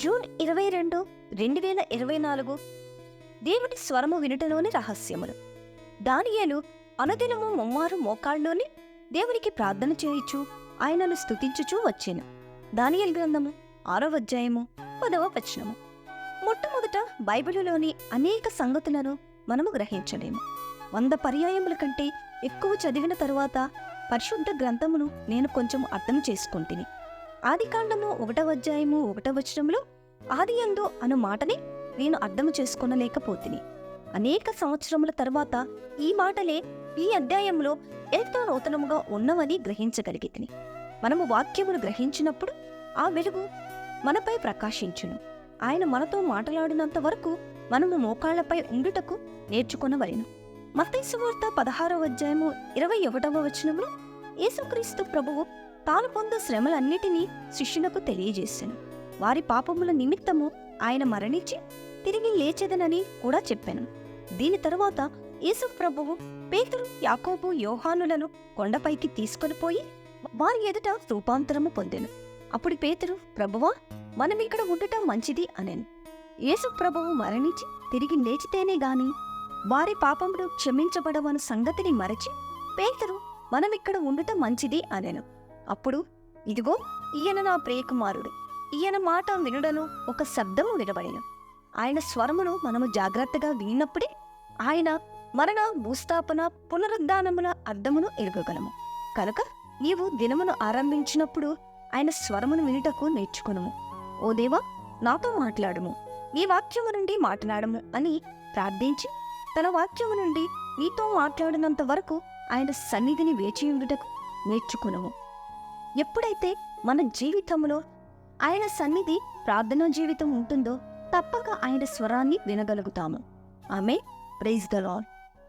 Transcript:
June ఇరవై రెండు రెండు వేల ఇరవై నాలుగు. దేవుడి స్వరము వినుటలోని రహస్యములు. దానియేలు అనుదినము ముమ్మారు మోకాళ్ళలోని దేవునికి ప్రార్థన చేయుచు ఆయనను స్తుతించుచూ వచ్చాను. దానియల్ గ్రంథము ఆరవ అధ్యాయము పదవ వచనము. మొట్టమొదట బైబిలులోని అనేక సంగతులను మనము గ్రహించలేము. వంద పర్యాయముల కంటే ఎక్కువ చదివిన తరువాత పరిశుద్ధ గ్రంథమును నేను కొంచెం అర్థం చేసుకుంటుని. ఆదికాండము ఒకటవ అధ్యాయము ఒకటవ వచనంలో ఆది యందు అను మాటని నేను అర్థం చేసుకొనలేకపోతిని. అనేక సంవత్సరముల తర్వాత ఈ మాటలే ఈ అధ్యాయంలో ఎంతో నూతనముగా ఉన్నవని గ్రహించగలిగితిని. మనము వాక్యమును గ్రహించినప్పుడు ఆ వెలుగు మనపై ప్రకాశించును. ఆయన మనతో మాట్లాడినంత వరకు మనము మోకాళ్ళపై ఉండుటకు నేర్చుకొనవలెను. మత్తయి వార్త పదహారవ అధ్యాయము ఇరవై ఒకటవ వచనంలో యేసుక్రీస్తు ప్రభువు తాను పొందు శ్రమలన్నిటినీ శిష్యులకు తెలియజేశాను. వారి పాపముల నిమిత్తము ఆయన మరణించి తిరిగి లేచెదనని కూడా చెప్పాను. దీని తరువాత యేసు ప్రభువు పేతురు యాకోబు యోహానులను కొండపైకి తీసుకొని పోయి వారి ఎదుట రూపాంతరము పొందెను. అప్పుడు పేతురు ప్రభువా మనం ఇక్కడ ఉండటం మంచిది అనెను. యేసు ప్రభువు మరణించి తిరిగి లేచితేనే గాని వారి పాపములు క్షమించబడవను సంగతిని మరచి పేతురు మనం ఇక్కడ ఉండటం మంచిది అనెను. అప్పుడు ఇదిగో ఈయన నా ప్రియకుమారుడు. ఈయన మాట వినుడను ఒక శబ్దము వినబడిన. ఆయన స్వరమును మనము జాగ్రత్తగా విన్నప్పుడే ఆయన మరణ భూస్థాపన పునరుద్ధానముల అర్థమును ఎరగగలము. కనుక నీవు దినమును ఆరంభించినప్పుడు ఆయన స్వరమును వినుటకు నేర్చుకునుము. ఓ దేవా నాతో మాట్లాడుము. నీ వాక్యము నుండి మాట్లాడము అని ప్రార్థించి తన వాక్యము నుండి నీతో మాట్లాడినంత వరకు ఆయన సన్నిధిని వేచియుండుటకు నేర్చుకునము. ఎప్పుడైతే మన జీవితంలో ఆయన సన్నిధి ప్రార్థనా జీవితం ఉంటుందో తప్పక ఆయన స్వరాన్ని వినగలుగుతాము. ఆమె ప్రైజ్ ద లాడ్